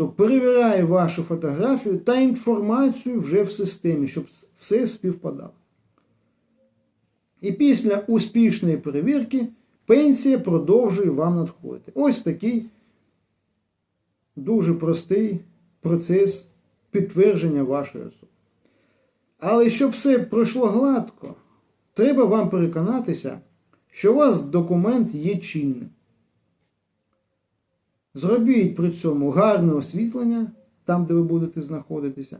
фонду перевіряє вашу фотографію та інформацію вже в системі, щоб все співпадало. І після успішної перевірки пенсія продовжує вам надходити. Ось такий дуже простий процес підтвердження вашої особи. Але щоб все пройшло гладко, треба вам переконатися, що у вас документ є чинним. Зробіть при цьому гарне освітлення там, де ви будете знаходитися,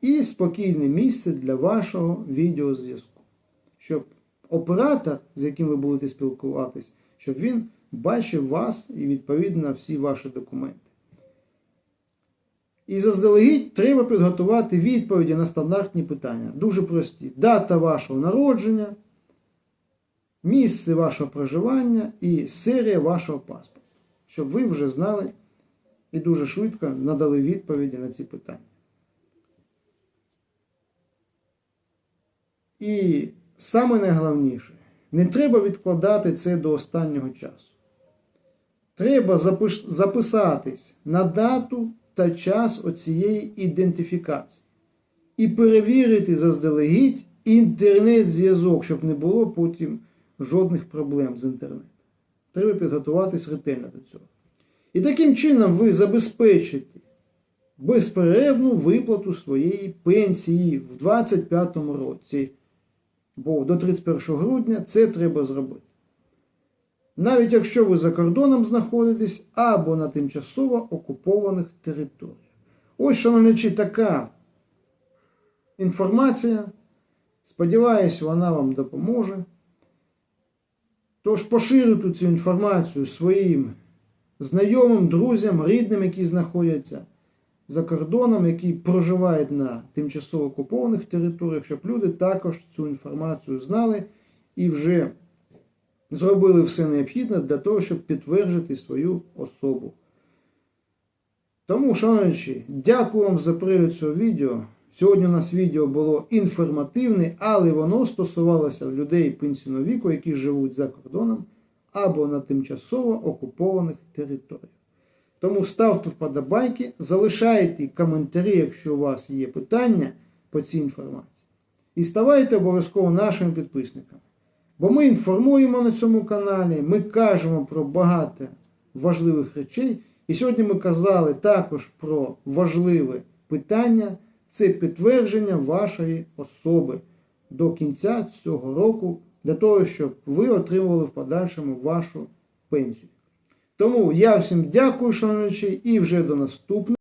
і спокійне місце для вашого відеозв'язку, щоб оператор, з яким ви будете спілкуватись, щоб він бачив вас і відповідно всі ваші документи. І заздалегідь треба підготувати відповіді на стандартні питання. Дуже прості. Дата вашого народження, місце вашого проживання і серія вашого паспорту. Щоб ви вже знали і дуже швидко надали відповіді на ці питання. І саме найголовніше, не треба відкладати це до останнього часу. Треба запиш- записатись на дату та час оцієї ідентифікації і перевірити заздалегідь інтернет-зв'язок, щоб не було потім жодних проблем з інтернетом. Треба підготуватись ретельно до цього. І таким чином ви забезпечите безперервну виплату своєї пенсії в 2025 році. Бо до 31 грудня це треба зробити. Навіть якщо ви за кордоном знаходитесь або на тимчасово окупованих територіях. Ось, шановничі, така інформація. Сподіваюсь, вона вам допоможе. Тож поширюйте цю інформацію своїм знайомим, друзям, рідним, які знаходяться за кордоном, які проживають на тимчасово окупованих територіях, щоб люди також цю інформацію знали і вже зробили все необхідне для того, щоб підтвердити свою особу. Тому, шановні, дякую вам за перегляд цього відео. Сьогодні у нас відео було інформативне, але воно стосувалося людей пенсійного віку, які живуть за кордоном або на тимчасово окупованих територіях. Тому ставте вподобайки, залишайте коментарі, якщо у вас є питання по цій інформації. І ставайте обов'язково нашими підписниками. Бо ми інформуємо на цьому каналі, ми кажемо про багато важливих речей. І сьогодні ми казали також про важливе питання це підтвердження вашої особи до кінця цього року, для того, щоб ви отримували в подальшому вашу пенсію. Тому я всім дякую, шановні, і вже до наступного.